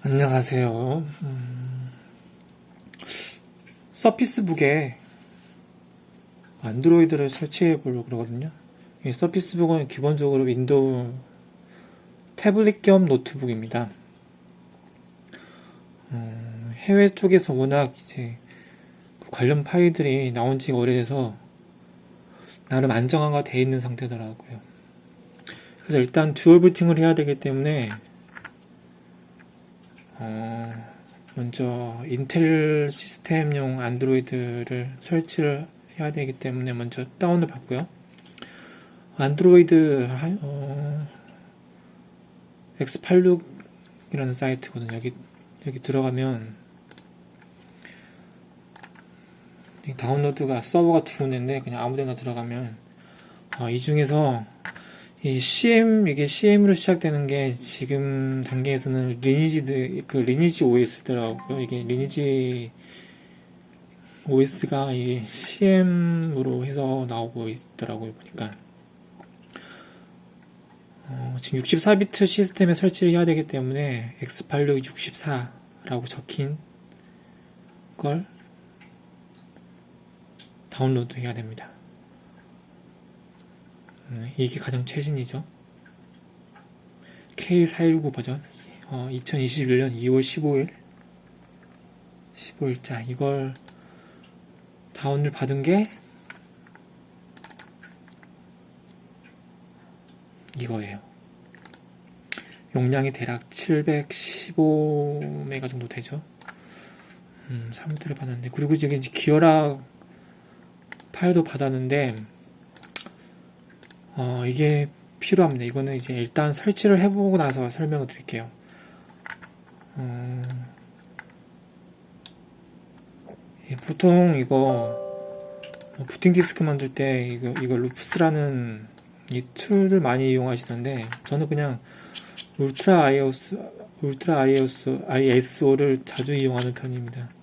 안녕하세요. 음, 서피스북에 안드로이드를 설치해 보려고 그러거든요. 이 서피스북은 기본적으로 윈도우 태블릿 겸 노트북입니다. 음, 해외 쪽에서 워낙 이제 그 관련 파일들이 나온 지가 오래돼서 나름 안정화가 돼 있는 상태더라고요. 그래서 일단 듀얼 부팅을 해야 되기 때문에 어, 먼저 인텔 시스템용 안드로이드를 설치를 해야 되기 때문에 먼저 다운을 받고요. 안드로이드 하- 어, X86이라는 사이트거든요. 여기 여기 들어가면 이 다운로드가 서버가 두 군데인데 그냥 아무데나 들어가면 어, 이 중에서 이 CM 이게 CM으로 시작되는 게 지금 단계에서는 리니지 그 리니지 OS더라고요. 이게 리니지 OS가 이 CM으로 해서 나오고 있더라고요. 보니까 어, 지금 64비트 시스템에 설치를 해야 되기 때문에 X86 64라고 적힌 걸 다운로드 해야 됩니다. 음, 이게 가장 최신이죠. K419 버전. 어, 2021년 2월 15일. 15일자. 이걸 다운을 받은 게 이거예요. 용량이 대략 715메가 정도 되죠. 음, 3대를 받았는데. 그리고 이제 기어라 파일도 받았는데, 어, 이게 필요합니다. 이거는 이제 일단 설치를 해보고 나서 설명을 드릴게요. 어, 예, 보통 이거 어, 부팅 디스크 만들 때 이거 이거 루프스라는 이 툴을 많이 이용하시던데 저는 그냥 울트라 아이오스 울트라 아이오스 ISO를 자주 이용하는 편입니다.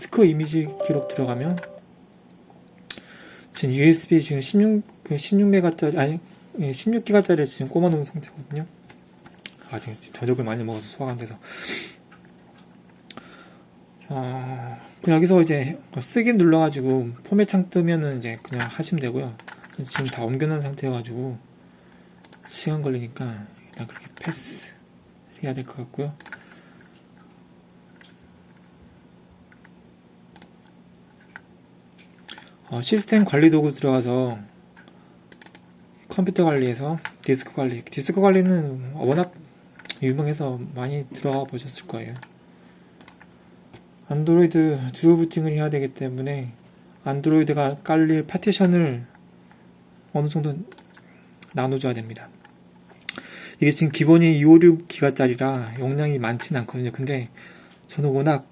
디스크 이미지 기록 들어가면 지금 USB 지금 16, 그 16메가짜리 아니 16기가짜리 지금 꼽아놓은 상태거든요. 아 지금 저녁을 많이 먹어서 소화가 안 돼서 어, 그냥 여기서 이제 쓰기 눌러가지고 포맷 창 뜨면은 이제 그냥 하시면 되고요. 지금 다 옮겨놓은 상태여가지고 시간 걸리니까 일단 그렇게 패스 해야 될 것 같고요. 어, 시스템 관리 도구 들어가서 컴퓨터 관리에서 디스크 관리, 디스크 관리는 워낙 유명해서 많이 들어가 보셨을 거예요. 안드로이드 듀오 부팅을 해야 되기 때문에 안드로이드가 깔릴 파티션을 어느 정도 나눠줘야 됩니다. 이게 지금 기본이 256기가짜리라 용량이 많진 않거든요. 근데 저는 워낙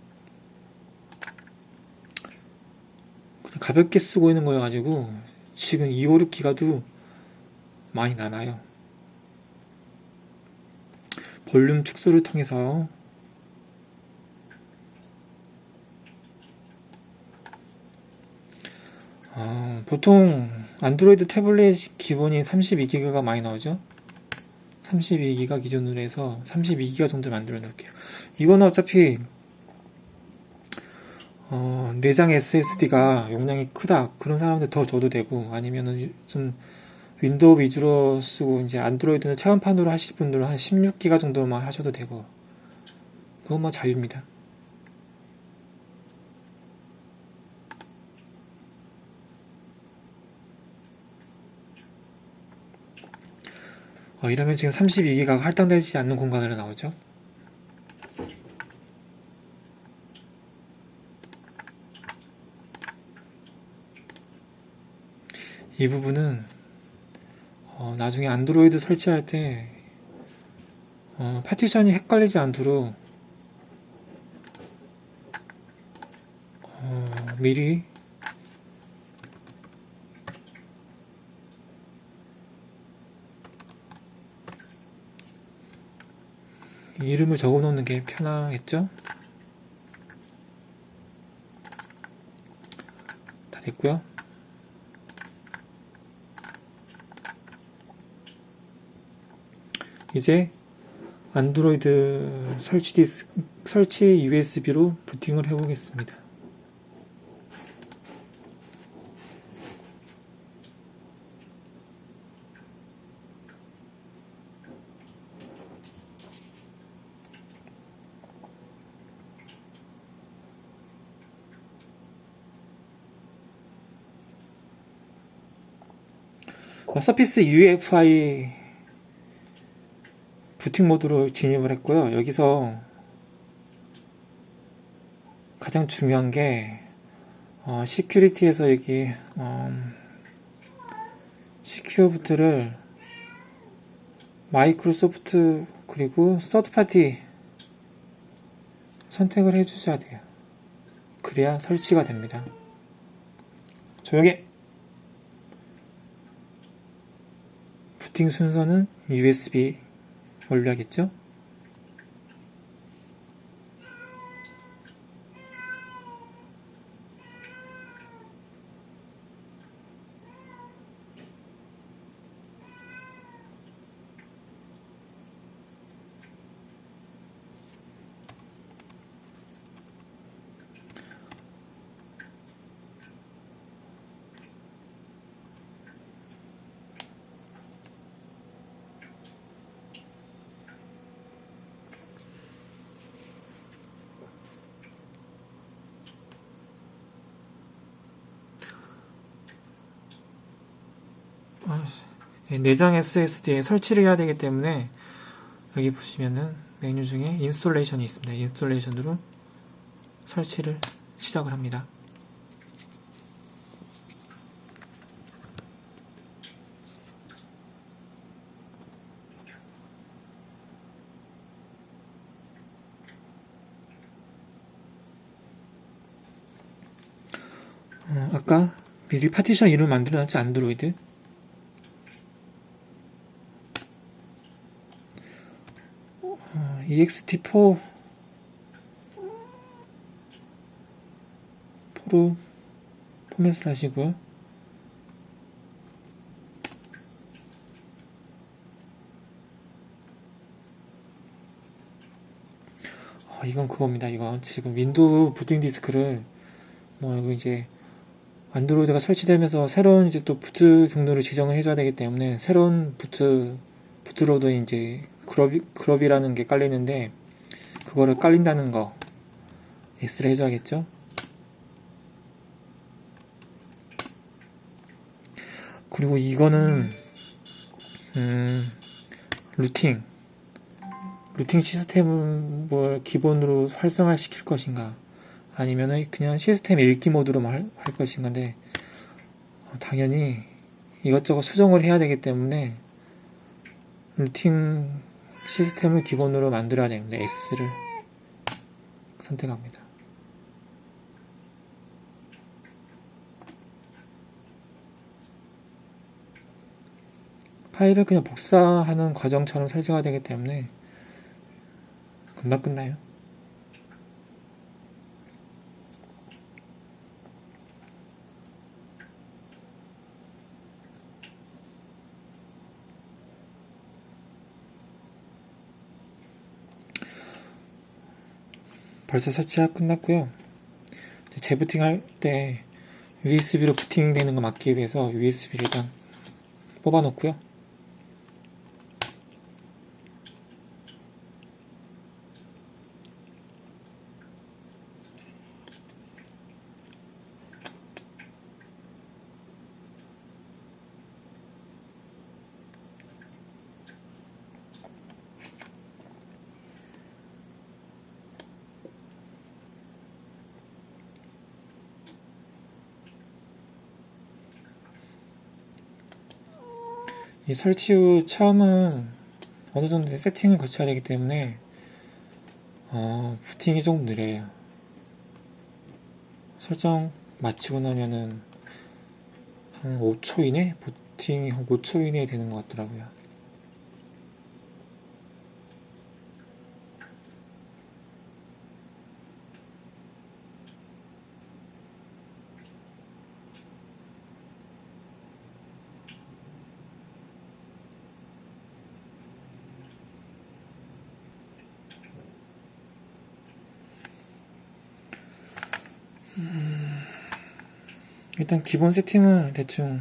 그냥 가볍게 쓰고 있는 거여가지고 지금 256기가도 많이 남아요. 볼륨 축소를 통해서 어, 보통 안드로이드 태블릿 기본이 32기가가 많이 나오죠. 32기가 기준으로 해서 32기가 정도 만들어 놓을게요. 이거는 어차피 어, 내장 SSD가 용량이 크다 그런 사람들 더 줘도 되고 아니면은 좀 윈도우 위주로 쓰고 이제 안드로이드는 체험판으로 하실 분들은 한 16기가 정도만 하셔도 되고 그건 뭐 자유입니다. 어, 이러면 지금 32기가가 할당되지 않는 공간으로 나오죠. 이 부분은 어, 나중에 안드로이드 설치할 때 어, 파티션이 헷갈리지 않도록 어, 미리 이름을 적어 놓는 게 편하겠죠? 됐고요. 이제 안드로이드 설치 디스 설치 USB로 부팅을 해보겠습니다. 어, 서피스 UEFI 부팅 모드로 진입을 했고요. 여기서 가장 중요한 게 어, 시큐리티에서 여기 음, 시큐어 부트를 마이크로소프트 그리고 서드파티 선택을 해주셔야 돼요. 그래야 설치가 됩니다. 조용히 부팅 순서는 USB 올려야겠죠? 내장 SSD에 설치를 해야 되기 때문에 여기 보시면은 메뉴 중에 인스톨레이션이 있습니다. 인스톨레이션으로 설치를 시작을 합니다. 어, 아까 미리 파티션 이름 만들어놨지 안드로이드 어, ext4 포로 포맷을 하시고요. 어, 이건 그겁니다. 이건 지금 윈도우 부팅 디스크를 뭐 이거 이제 안드로이드가 설치되면서 새로운 이제 또 부트 경로를 지정을 해줘야 되기 때문에 새로운 부트 부트로도 이제 그럽이, 그럽이라는 게 깔리는데 그거를 깔린다는 거 X를 해줘야겠죠. 그리고 이거는 음, 루팅 루팅 시스템을 뭘 기본으로 활성화 시킬 것인가 아니면은 그냥 시스템 읽기 모드로만 할, 할 것인가인데 어, 당연히 이것저것 수정을 해야 되기 때문에 루팅 시스템을 기본으로 만들어야 되는데 S를 선택합니다. 파일을 그냥 복사하는 과정처럼 설정가 되기 때문에 금방 끝나요. 벌써 설치가 끝났고요. 재부팅 할 때 USB로 부팅 되는 거 막기 위해서 USB를 일단 뽑아 놓고요. 이 설치 후 처음은 어느 정도 세팅을 거쳐야 되기 때문에 어, 부팅이 조금 느려요. 설정 마치고 나면은 한 5초 이내? 부팅이 한 5초 이내에 되는 것 같더라고요. 음, 일단 기본 세팅은 대충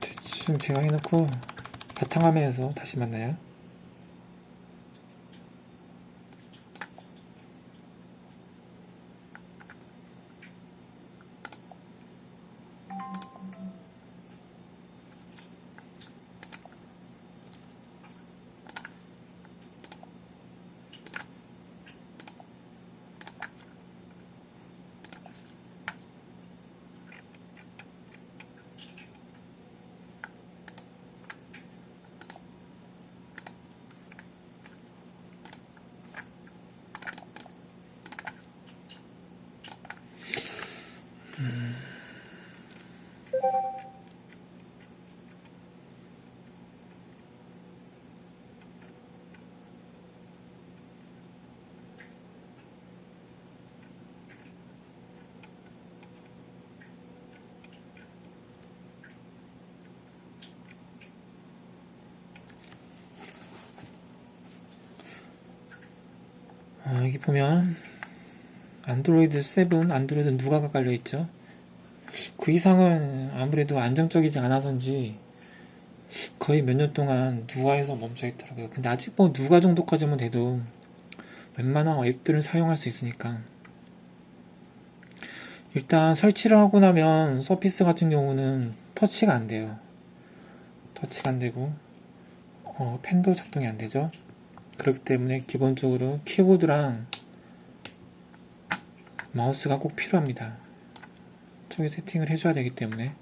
대충 제가 해놓고 바탕화면에서 다시 만나요. 아, 여기 보면 안드로이드 7, 안드로이드 누가가 깔려 있죠. 그 이상은 아무래도 안정적이지 않아서인지 거의 몇 년 동안 누가에서 멈춰 있더라고요. 근데 아직 뭐 누가 정도까지만 돼도 웬만한 앱들은 사용할 수 있으니까 일단 설치를 하고 나면 서피스 같은 경우는 터치가 안 돼요. 터치가 안 되고 어, 펜도 작동이 안 되죠. 그렇기 때문에 기본적으로 키보드랑 마우스가 꼭 필요합니다. 저기 세팅을 해줘야 되기 때문에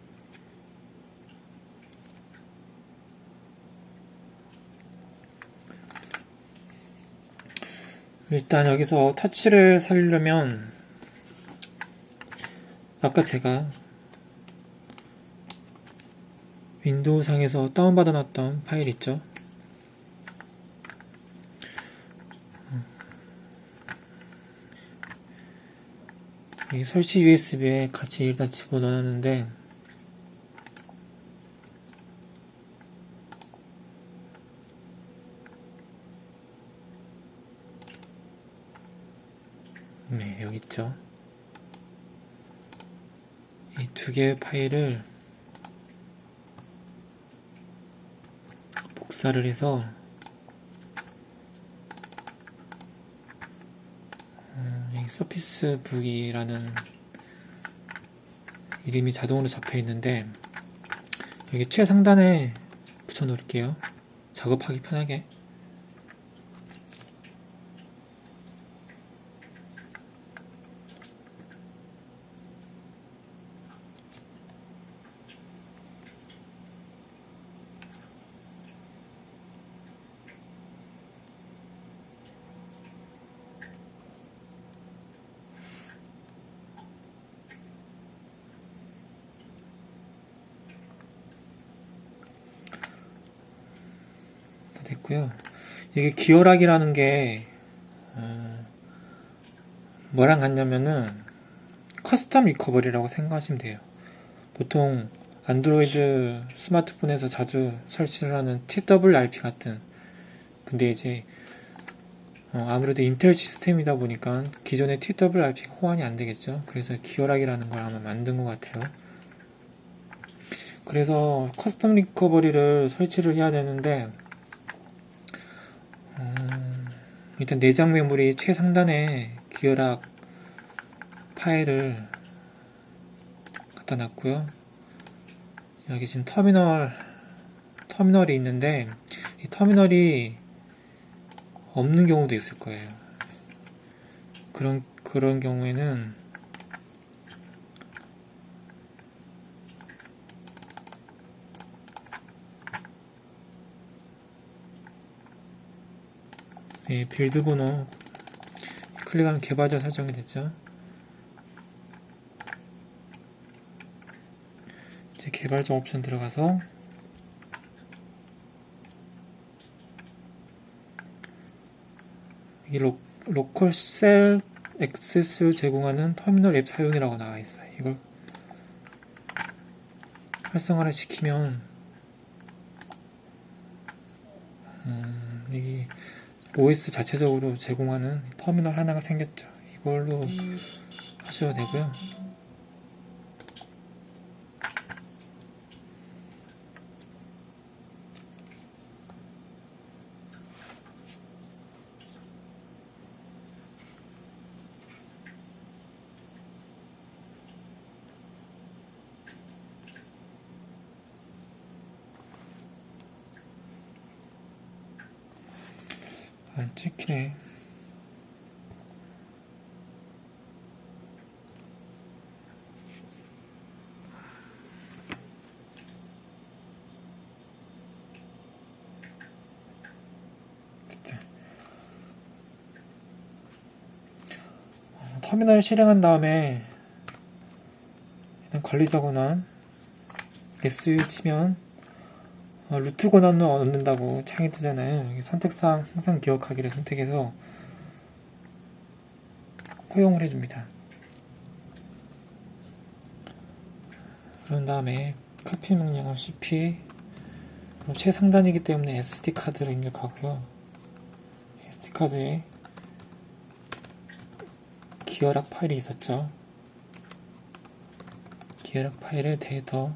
일단 여기서 터치를 살리려면 아까 제가 윈도우 상에서 다운받아 놨던 파일 있죠? 이 설치 USB에 같이 일단 집어넣었는데 네 여기 있죠. 이 두 개의 파일을 복사를 해서 이 서피스 북이라는 이름이 자동으로 잡혀 있는데 여기 최상단에 붙여 놓을게요. 작업하기 편하게. 됐고요. 이게 기어락이라는 게 어, 뭐랑 같냐면은 커스텀 리커버리라고 생각하시면 돼요. 보통 안드로이드 스마트폰에서 자주 설치를 하는 TWRP 같은 근데 이제 어, 아무래도 인텔 시스템이다 보니까 기존의 TWRP가 호환이 안 되겠죠. 그래서 기어락이라는 걸 아마 만든 것 같아요. 그래서 커스텀 리커버리를 설치를 해야 되는데 음, 일단 내장 메모리 최상단에 기어락 파일을 갖다 놨고요. 여기 지금 터미널 터미널이 있는데 이 터미널이 없는 경우도 있을 거예요. 그런 그런 경우에는 예, 빌드 번호 클릭하면 개발자 설정이 됐죠. 이제 개발자 옵션 들어가서 이 로, 로컬 셀 액세스 제공하는 터미널 앱 사용이라고 나와 있어요. 이걸 활성화를 시키면 음, 이 OS 자체적으로 제공하는 터미널 하나가 생겼죠. 이걸로 하셔도 되고요. 어, 터미널 실행한 다음에 일단 관리자 권한 SU 치면 어, 루트 권한을 얻는다고 창이 뜨잖아요. 선택사항 항상 기억하기를 선택해서 허용을 해줍니다. 그런 다음에 카피 명령은 CP 최상단이기 때문에 SD 카드를 입력하고요. SD 카드에 기어락 파일이 있었죠. 기어락 파일의 데이터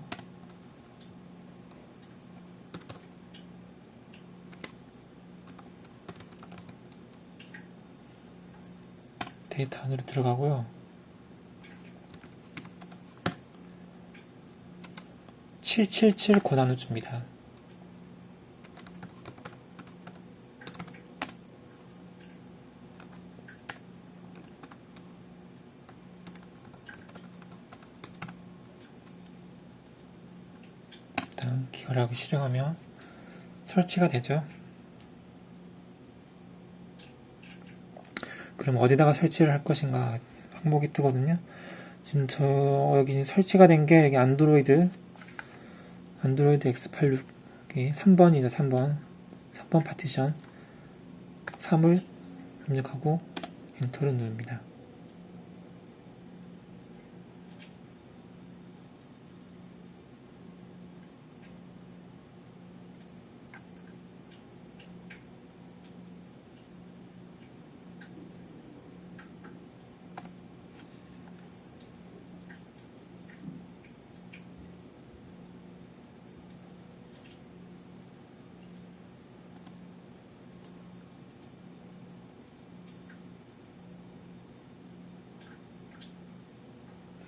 데이터 안으로 들어가고요. 777 권한을 줍니다. 일단 기어락을 실행하면 설치가 되죠. 그럼 어디다가 설치를 할 것인가 항목이 뜨거든요. 지금 저 여기 설치가 된 게 여기 안드로이드 안드로이드 X86이 3번이죠. 3번 3번 파티션 3을 입력하고 엔터를 누릅니다.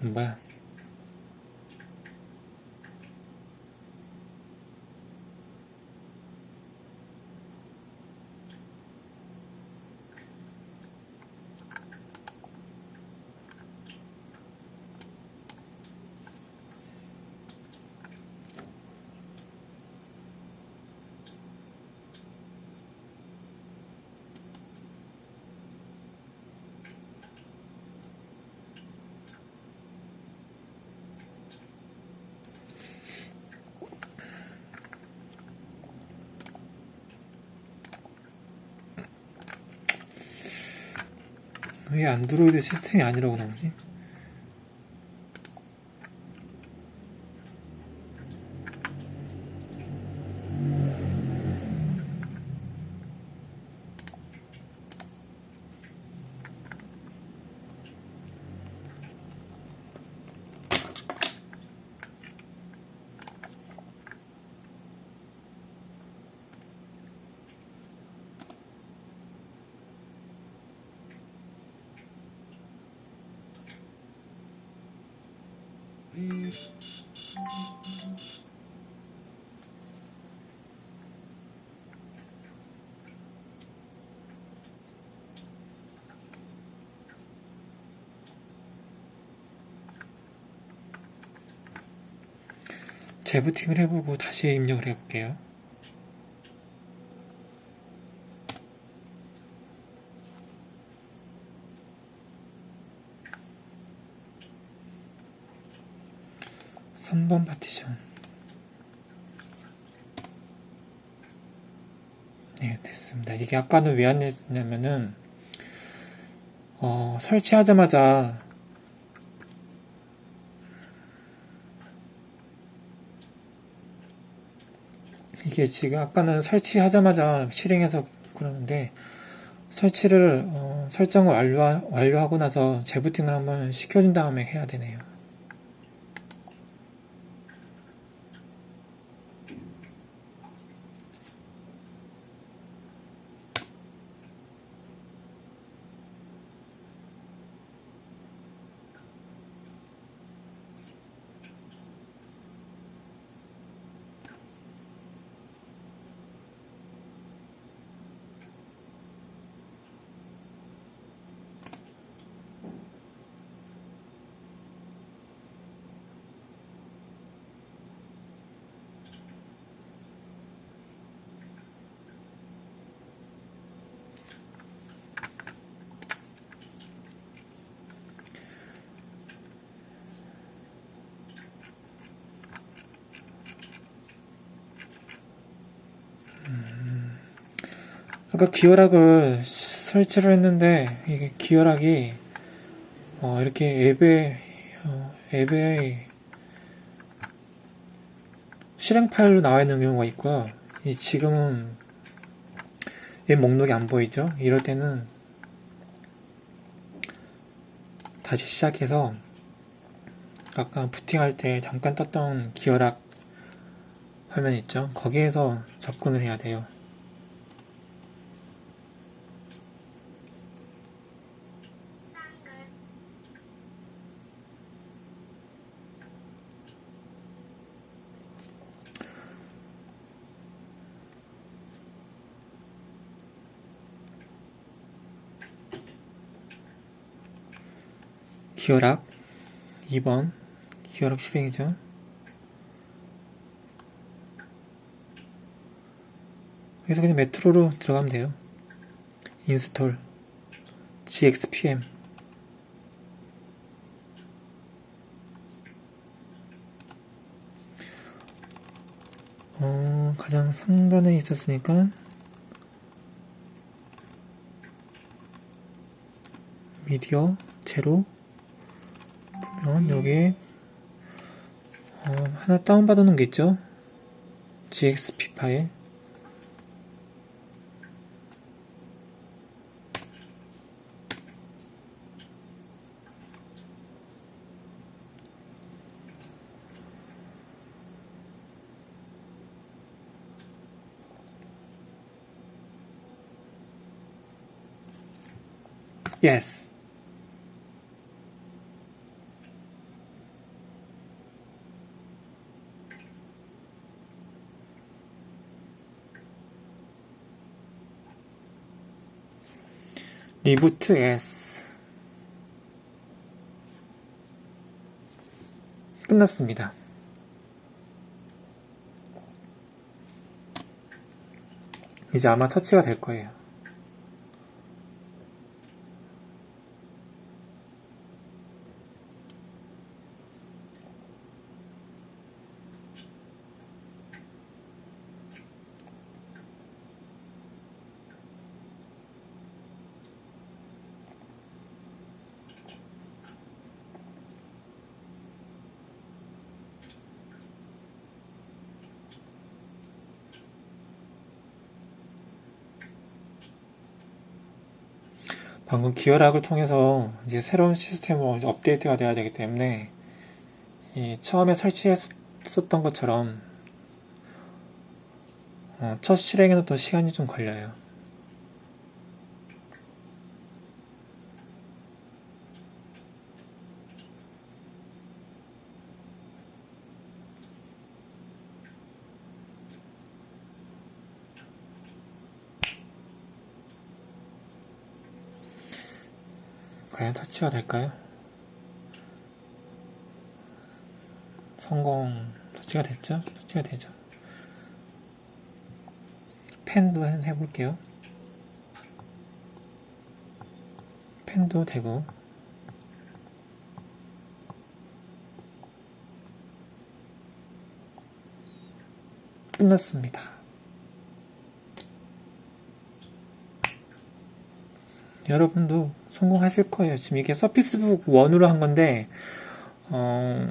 음, 왜 안드로이드 시스템이 아니라고 나오지? 재부팅을 해보고 다시 입력을 해볼게요. 삼번 파티션. 네, 됐습니다. 이게 아까는 왜안 됐냐면은, 어, 설치하자마자 이게 지금 아까는 설치하자마자 실행해서 그러는데 설치를 어, 설정을 완료, 완료하고 나서 재부팅을 한번 시켜준 다음에 해야 되네요. 아까 기어락을 설치를 했는데 이게 기어락이 어, 이렇게 앱에 어, 앱에 실행 파일로 나와 있는 경우가 있고요. 이 지금은 앱 목록이 안 보이죠? 이럴 때는 다시 시작해서 아까 부팅할 때 잠깐 떴던 기어락 화면 있죠? 거기에서 접근을 해야 돼요. 기어락 2번 기어락 실행이죠. 여기서 그냥 메트로로 들어가면 돼요. 인스톨 gxpm 어, 가장 상단에 있었으니까 미디어 제로 여기. 어, 하나 다운받아 놓은 게 있죠? GXP 파일. Yes. 리부트 S 끝났습니다. 이제 아마 터치가 될 거예요. 방금 기어락을 통해서 이제 새로운 시스템으로 이제 업데이트가 돼야 되기 때문에 이 처음에 설치했었던 것처럼 어, 첫 실행에는 또 시간이 좀 걸려요. 과연 터치가 될까요? 성공 터치가 됐죠? 터치가 되죠? 펜도 해- 해볼게요. 펜도 되고 끝났습니다. 여러분도 성공하실 거예요. 지금 이게 서피스북 1으로 한 건데, 어,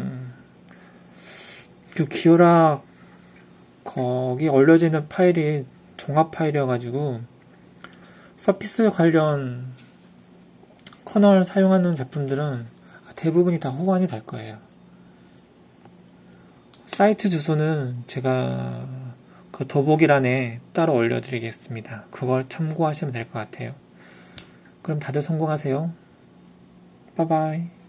그 기어락, 거기 올려져 있는 파일이 종합 파일이어가지고, 서피스 관련 커널 사용하는 제품들은 대부분이 다 호환이 될 거예요. 사이트 주소는 제가 그 더보기란에 따로 올려드리겠습니다. 그걸 참고하시면 될 것 같아요. 그럼 다들 성공하세요. 빠바이.